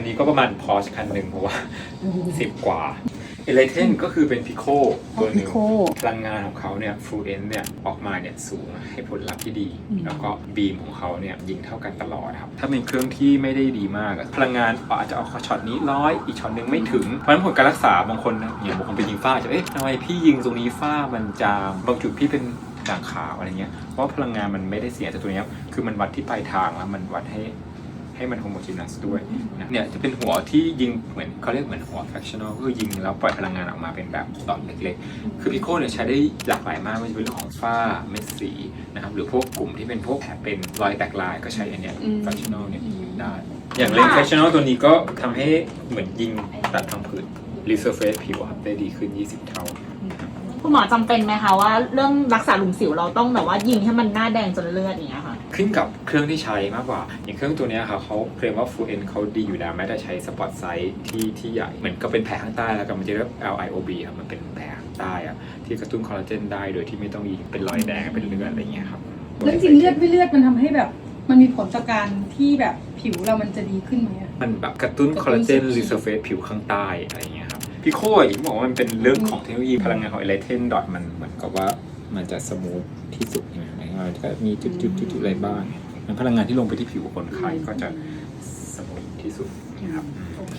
นนี้ก็ประมาณพอชคันหนึ่งเพราะว่า10กว่าเอเลเทนก็คือเป็นพิโคตัวหนึ่ง Pico พลังงานของเขาเนี่ยฟลูเอนเนี่ยออกมาเนี่ยสูงให้ผลลัพธ์ที่ดี อืม แล้วก็บีมของเขาเนี่ยยิงเท่ากันตลอดครับ ถ้าเป็นเครื่องที่ไม่ได้ดีมากอะพลังงานอาจจะเอาช็อตนี้ร้อยอีกช็อตหนึ่งไม่ถึง เพราะฉะนั้นผลการรักษาบางคนนะอย่างบางคนไปยิงฝ้าจะเอ๊ะทำไมพี่ยิงตรงนี้ฝ้ามันจามบางจุดพี่เป็นด่างขาวอะไรเงี้ยเพราะพลังงานมันไม่ได้เสียแต่ตัวเนี้ยคือมันวัดที่ปลายทางแล้วมันวัดให้ ให้มันโฮโมจีนัสด้วยนะเนี่ยจะเป็นหัวที่ยิงเหมือนเขาเรียกเหมือนหัว fractional ก็คือยิงแล้วปล่อยพลังงานออกมาเป็นแบบดอทเล็กๆ คือพิโคเนี่ยใช้ได้หลากหลายมากไม่ว่าจะเป็นเรื่องของฝ้าเม็ดสีนะครับหรือพวกกลุ่มที่เป็นพวกแผลเป็นรอยแตกลายก็ใช้อันเนี้ยอืม fractional เนี่ยยิงได้ อย่างเลน fractional ตัวนี้ก็ทำให้เหมือนยิงตัดทางผืน resurface ผิวอะครับได้ดีขึ้น 20 เท่า คุณหมอจำเป็นไหมคะว่าเรื่องรักษาหลุมสิวเราต้องแบบว่ายิงให้มันหน้าแดงจนเลือดอย่างเงี้ยค่ะ ขึ้นกับเครื่องที่ใช้มากกว่า อย่างเครื่องตัวเนี้ยค่ะเขาเคลมว่าฟูเอนเขาดีอยู่แล้วแม้แต่ใช้สปอตไซส์ที่ที่ใหญ่ เหมือนก็เป็นแผลข้างใต้แล้วกันมันจะเรียก LIOB ครับมันเป็นแผลข้างใต้อะที่กระตุ้นคอลลาเจนได้โดยที่ไม่ต้องยิงเป็นรอยแดงเป็นเลือดอะไรเงี้ยครับแล้วจริงๆเลือดไม่เลือดมันทำให้แบบ มันมีผลต่อการที่แบบผิวเรามันจะดีขึ้นไหมอะ มันแบบกระตุ้นกระตุ้นคอลลาเจนเซลล์รีเซอร์เฟซผิวข้างใต้อะไรเงี้ยครับ พี่โค้อย่างที่บอกว่ามันเป็นเรื่องของเทคโนโลยีพลังงานของไอเลเทนดอทมันเหมือนกับว่ามันจะสมูทที่สุดใช่ไหมมายถึงว่ามันก็มีจุดๆๆๆอะไรบ้างมันพลังงานที่ลงไปที่ผิวคนไข้ก็จะสมูทที่สุดนะครับโอเค